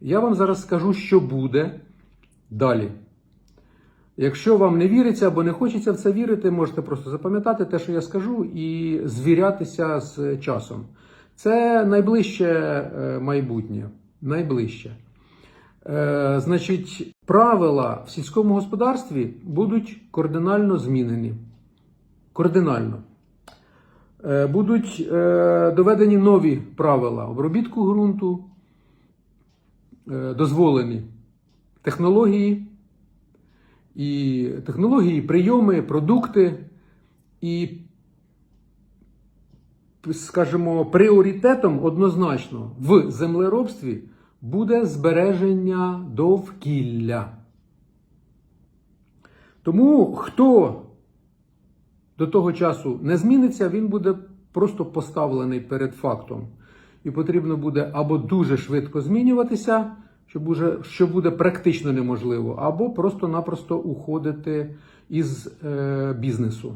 Я вам зараз скажу, що буде далі. Якщо вам не віриться або не хочеться в це вірити, можете просто запам'ятати те, що я скажу, і звірятися з часом. Це найближче е, майбутнє. Найближче. Е, значить, правила в сільському господарстві будуть кардинально змінені. Кардинально. Е, будуть е, доведені нові правила обробітку ґрунту, дозволені технології, і технології, прийоми, продукти, і, скажімо, пріоритетом однозначно в землеробстві буде збереження довкілля. Тому хто до того часу не зміниться, він буде просто поставлений перед фактом. І потрібно буде або дуже швидко змінюватися, що буде, що буде практично неможливо, або просто-напросто уходити із е, бізнесу.